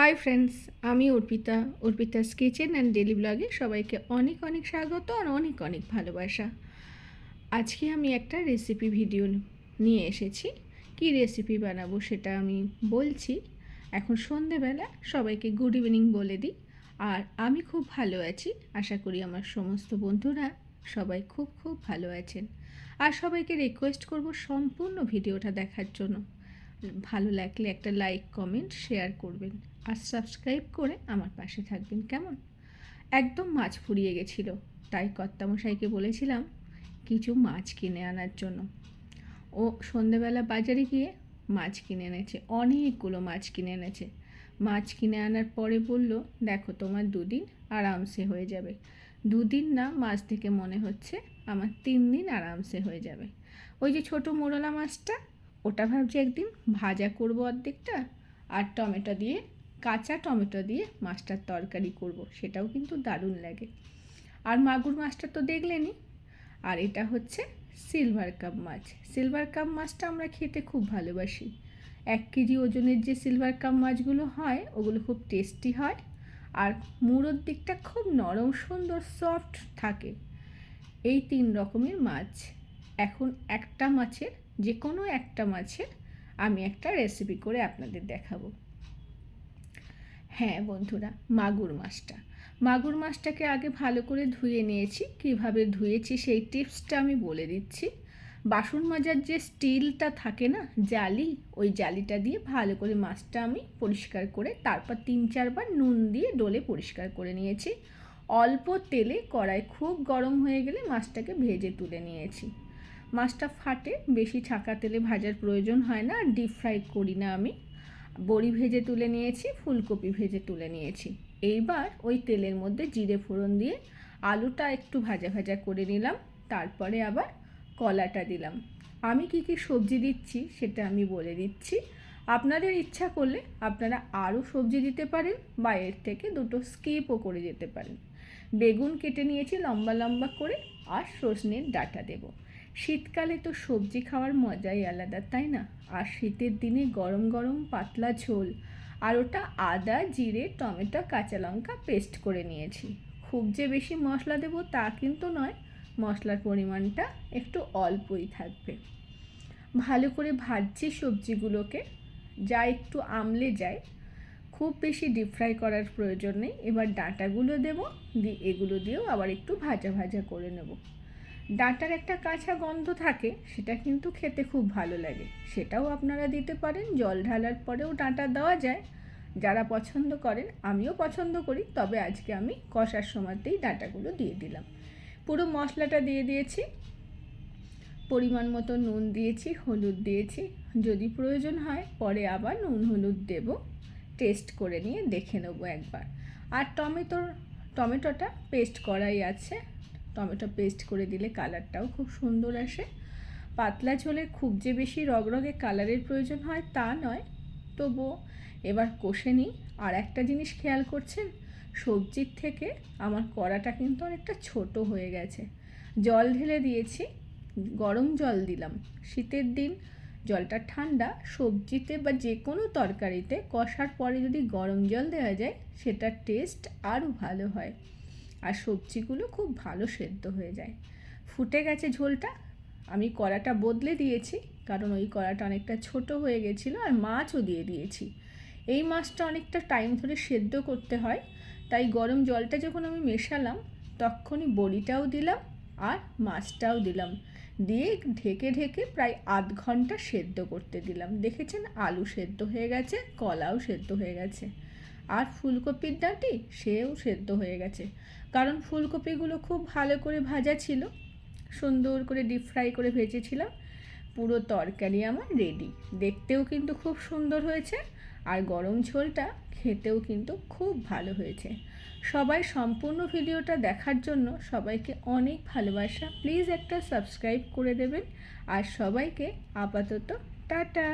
High friends আমি Arpita. Arpita's kitchen and daily ব্লগে সবাইকে অনেক অনেক স্বাগত আর অনেক অনেক ভালোবাসা। আজকে আমি একটা রেসিপি ভিডিও নিয়ে এসেছি। কি রেসিপি বানাবো সেটা আমি বলছি। এখন সন্ধেবেলা, সবাইকে গুড ইভিনিং বলে দিই। আর আমি খুব ভালো আছি, আশা করি আমার সমস্ত বন্ধুরা সবাই খুব খুব ভালো আছেন। আর সবাইকে রিকোয়েস্ট করব সম্পূর্ণ ভিডিওটা দেখার জন্য। ভালো লাগলে একটা লাইক কমেন্ট শেয়ার করবেন। আর সাবস্ক্রাইব করে আমার পাশে থাকবেন, কেমন? একদম মাছ ফুরিয়ে গেছিল। তাই কর্তামশাইকে বলেছিলাম কিছু মাছ কিনে আনার জন্য। ও সন্ধেবেলা বাজারে গিয়ে মাছ কিনে এনেছে, অনেকগুলো মাছ কিনে এনেছে। মাছ কিনে আনার পরে বলল, দেখো, তোমার দুদিন আরামসে হয়ে যাবে। দুদিন না, মাছ থেকে মনে হচ্ছে আমার তিন দিন আরামসে হয়ে যাবে। ওই যে ছোটো মোরলা মাছটা, ওটা ভাবছি একদিন ভাজা করব অর্ধেকটা আর টমেটো দিয়ে কাঁচা টমেটো দিয়ে মাছটার তরকারি করব, সেটাও কিন্তু দারুণ লাগে। আর মাগুর মাছটা তো দেখলেনই। আর এটা হচ্ছে সিলভার কাপ মাছ। সিলভার কাপ মাছটা আমরা খেতে খুব ভালোবাসি। এক কেজি ওজনের যে সিলভার কাপ মাছগুলো হয়, ওগুলো খুব টেস্টি হয়। আর মুড়োর দিকটা খুব নরম, সুন্দর, সফট থাকে। এই তিন রকমের মাছ। এখন একটা মাছের যে কোনো একটা মাছের, আমি একটা রেসিপি করে আপনাদের দেখাবো। হ্যাঁ বন্ধুরা, মাগুর মাছটা। মাগুর মাছটাকে আগে ভালো করে ধুয়ে নিয়েছি। কীভাবে ধুয়েছি সেই টিপসটা আমি বলে দিচ্ছি। বাসন মাজার যে স্টিলটা থাকে না, জালি, ওই জালিটা দিয়ে ভালো করে মাছটা আমি পরিষ্কার করে তারপর তিন চারবার নুন দিয়ে ডলে পরিষ্কার করে নিয়েছি। অল্প তেলে কড়াই খুব গরম হয়ে গেলে মাছটাকে ভেজে তুলে নিয়েছি। মাছটা ফাটে, বেশি ছাকা তেলে ভাজার প্রয়োজন হয় না, আর ডিপ ফ্রাই করি না আমি। বড়ি ভেজে তুলে নিয়েছি, ফুলকপি ভেজে তুলে নিয়েছি। এইবার ওই তেলের মধ্যে জিরে ফোড়ন দিয়ে আলুটা একটু ভাজা ভাজা করে নিলাম, তারপরে আবার কলাটা দিলাম। আমি কি কি সবজি দিচ্ছি সেটা আমি বলে দিচ্ছি। আপনাদের ইচ্ছা করলে আপনারা আরও সবজি দিতে পারেন বা এর থেকে দুটো স্কিপও করে যেতে পারেন। বেগুন কেটে নিয়েছি লম্বা লম্বা করে আর সজনের ডাটা দেবো। শীতকালে তো সবজি খাওয়ার মজাই আলাদা, তাই না? আর শীতের দিনে গরম গরম পাতলা ঝোল আর ওটা আদা, জিরে, টমেটো, কাঁচা লঙ্কা পেস্ট করে নিয়েছি। খুব যে বেশি মশলা দেবো তা কিন্তু নয়, মশলার পরিমাণটা একটু অল্পই থাকবে। ভালো করে ভাজছি সবজিগুলোকে, যা একটু আমলে যায়। খুব বেশি ডিপ ফ্রাই করার প্রয়োজন নেই। এবার ডাঁটাগুলো দেবো, দিয়ে এগুলো দিয়েও আবার একটু ভাজা ভাজা করে নেব। ডাঁটার একটা কাঁচা গন্ধ থাকে, সেটা কিন্তু খেতে খুব ভালো লাগে। সেটাও আপনারা দিতে পারেন, জল ঢালার পরেও ডাঁটা দেওয়া যায়। যারা পছন্দ করেন, আমিও পছন্দ করি, তবে আজকে আমি কষার সময়তেই ডাঁটাগুলো দিয়ে দিলাম। পুরো মশলাটা দিয়ে দিয়েছি। পরিমাণ মতো নুন দিয়েছি, হলুদ দিয়েছি। যদি প্রয়োজন হয়, পরে আবার নুন হলুদ দেব। টেস্ট করে নিয়ে দেখে নেব একবার। আর টমেটোর, টমেটোটা পেস্ট করাই আছে। টমেটো পেস্ট করে দিলে কালারটাও খুব সুন্দর আসে। পাতলা ঝোলে খুব যে বেশি রগরগে কালারের প্রয়োজন হয় তা নয়। তবুও এবার কষে নিই। আর একটা জিনিস খেয়াল করছেন? সবজির থেকে আমার কড়াটা কিন্তু অনেকটা ছোট হয়ে গেছে। জল ঢেলে দিয়েছি। গরম জল দিলাম। শীতের দিন জলটা ঠান্ডা, সবজিতে বা যে কোনো তরকারিতে কষার পরে যদি গরম জল দেওয়া যায়, সেটার টেস্ট আরও ভালো হয়। আর সবজিগুলো খুব ভালো সেদ্ধ হয়ে যায়। ফুটে গেছে ঝোলটা, আমি কড়াটা বদলে দিয়েছি, কারণ ওই কড়াটা অনেকটা ছোট হয়ে গেছিল আর মাছও দিয়ে দিয়েছি। এই মাছটা অনেকটা টাইম ধরে সেদ্ধ করতে হয়, তাই গরম জলটা যখন আমি মেশালাম, তখনই বড়িটাও দিলাম আর মাছটাও দিলাম। দিয়ে ঢেকে ঢেকে প্রায় আধ ঘণ্টা সেদ্ধ করতে দিলাম। দেখেছেন? আলু সেদ্ধ হয়ে গেছে, কলাও সেদ্ধ হয়ে গেছে। আর ফুলকপির ডাঁটি সেও সেদ্ধ হয়ে গেছে। কারণ ফুলকপিগুলো খুব ভালো করে ভাজা ছিল। সুন্দর করে ডিপ ফ্রাই করে ভেজেছিলাম। পুরো তরকারি আমার রেডি দেখতেও কিন্তু খুব সুন্দর হয়েছে আর গরম ঝোলটা খেতেও কিন্তু খুব ভালো হয়েছে। সবাই সম্পূর্ণ ভিডিওটা দেখার জন্য সবাইকে অনেক ভালোবাসা। প্লিজ একটা সাবস্ক্রাইব করে দেবেন। আর সবাইকে আপাতত টাটা।